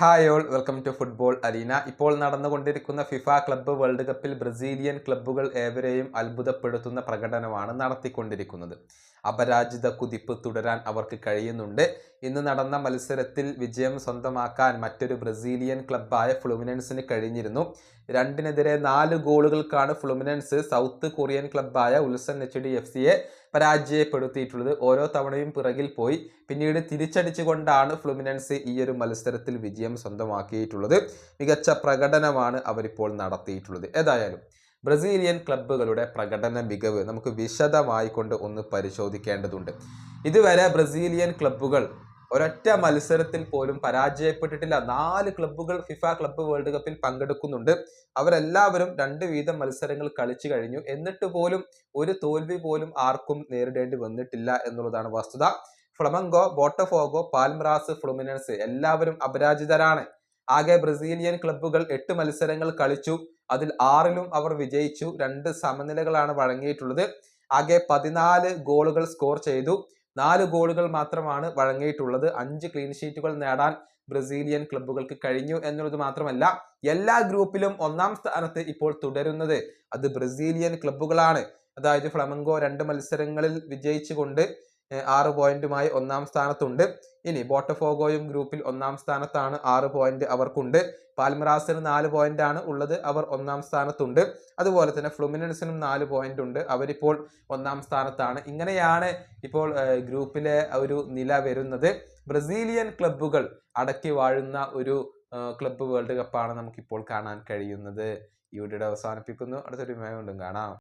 Hi all welcome to football arena ഇപ്പോൾ നടന്നുകൊണ്ടിരിക്കുന്ന FIFA club world കപ്പിൽ ബ്രസീലിയൻ ക്ലബ്ബുകൾ ഏവരെയും അത്ഭുതപ്പെടുത്തുന്ന പ്രകടനമാണ് നടത്തിക്കൊണ്ടിരിക്കുന്നത്. അപരാജിത കുതിപ്പ് തുടരാൻ അവർക്ക് കഴിയുന്നുണ്ട്. ഇന്ന് നടന്ന മത്സരത്തിൽ വിജയം സ്വന്തമാക്കാൻ മറ്റൊരു ബ്രസീലിയൻ ക്ലബ്ബായ ഫ്ലുമിനൻസിന് കഴിഞ്ഞിരുന്നു. രണ്ടിനെതിരെ നാല് ഗോളുകൾക്കാണ് ഫ്ലുമിനൻസ് സൗത്ത് കൊറിയൻ ക്ലബ്ബായ ഉൽസൻ എച്ച് ഡി എഫ് സിയെ പരാജയപ്പെടുത്തിയിട്ടുള്ളത്. ഓരോ തവണയും പിറകിൽ പോയി. പിന്നീട് തിരിച്ചടിച്ചുകൊണ്ടാണ് ഫ്ലുമിനൻസ് ഈ ഒരു മത്സരത്തിൽ വിജയം സ്വന്തമാക്കിയിട്ടുള്ളത്. മികച്ച പ്രകടനമാണ് അവരിപ്പോൾ നടത്തിയിട്ടുള്ളത്. ഏതായാലും ബ്രസീലിയൻ ക്ലബ്ബുകളുടെ പ്രകടന മികവ് നമുക്ക് വിശദമായിക്കൊണ്ട് ഒന്ന് പരിശോധിക്കേണ്ടതുണ്ട്. ഇതുവരെ ബ്രസീലിയൻ ക്ലബ്ബുകൾ ഒരൊറ്റ മത്സരത്തിൽ പോലും പരാജയപ്പെട്ടിട്ടില്ല. നാല് ക്ലബ്ബുകൾ ഫിഫ ക്ലബ്ബ് വേൾഡ് കപ്പിൽ പങ്കെടുക്കുന്നുണ്ട്. അവരെല്ലാവരും രണ്ട് വീതം മത്സരങ്ങൾ കളിച്ചു കഴിഞ്ഞു. എന്നിട്ട് പോലും ഒരു തോൽവി പോലും ആർക്കും നേരിടേണ്ടി വന്നിട്ടില്ല എന്നുള്ളതാണ് വസ്തുത. ഫ്ലമങ്കോ ബോട്ടഫോഗോ പാൽമ്രാസ് ഫ്ലുമിനൻസ് എല്ലാവരും അപരാജിതരാണ്. ആകെ ബ്രസീലിയൻ ക്ലബ്ബുകൾ എട്ട് മത്സരങ്ങൾ കളിച്ചു. അതിൽ ആറിലും അവർ വിജയിച്ചു. രണ്ട് സമനിലകളാണ് വഴങ്ങിയിട്ടുള്ളത്. ആകെ പതിനാല് ഗോളുകൾ സ്കോർ ചെയ്തു. നാല് ഗോളുകൾ മാത്രമാണ് വഴങ്ങിയിട്ടുള്ളത്. അഞ്ച് ക്ലീൻ ഷീറ്റുകൾ നേടാൻ ബ്രസീലിയൻ ക്ലബ്ബുകൾക്ക് കഴിഞ്ഞു എന്നുള്ളത് മാത്രമല്ല എല്ലാ ഗ്രൂപ്പിലും ഒന്നാം സ്ഥാനത്ത് ഇപ്പോൾ തുടരുന്നത് അത് ബ്രസീലിയൻ ക്ലബ്ബുകളാണ് അതായത് ഫ്ലമങ്കോ രണ്ട് മത്സരങ്ങളിൽ വിജയിച്ചുകൊണ്ട് ആറ് പോയിന്റുമായി ഒന്നാം സ്ഥാനത്തുണ്ട്. ഇനി ബോട്ടഫോഗോയും ഗ്രൂപ്പിൽ ഒന്നാം സ്ഥാനത്താണ് ആറ് പോയിന്റ് അവർക്കുണ്ട്. പാൽമറാസിന് നാല് പോയിന്റ് ആണ് ഉള്ളത് അവർ ഒന്നാം സ്ഥാനത്തുണ്ട്. അതുപോലെ തന്നെ ഫ്ലുമിനൻസിനും നാല് പോയിന്റ് ഉണ്ട് അവരിപ്പോൾ ഒന്നാം സ്ഥാനത്താണ്. ഇങ്ങനെയാണ് ഇപ്പോൾ ഗ്രൂപ്പിലെ ഒരു നില വരുന്നത്. ബ്രസീലിയൻ ക്ലബ്ബുകൾ അടക്കി വാഴുന്ന ഒരു ക്ലബ്ബ് വേൾഡ് കപ്പാണ് നമുക്കിപ്പോൾ കാണാൻ കഴിയുന്നത്. ഈ വീഡിയോ അവസാനിപ്പിക്കുന്നു. അടുത്തൊരു കൊണ്ടും കാണാം.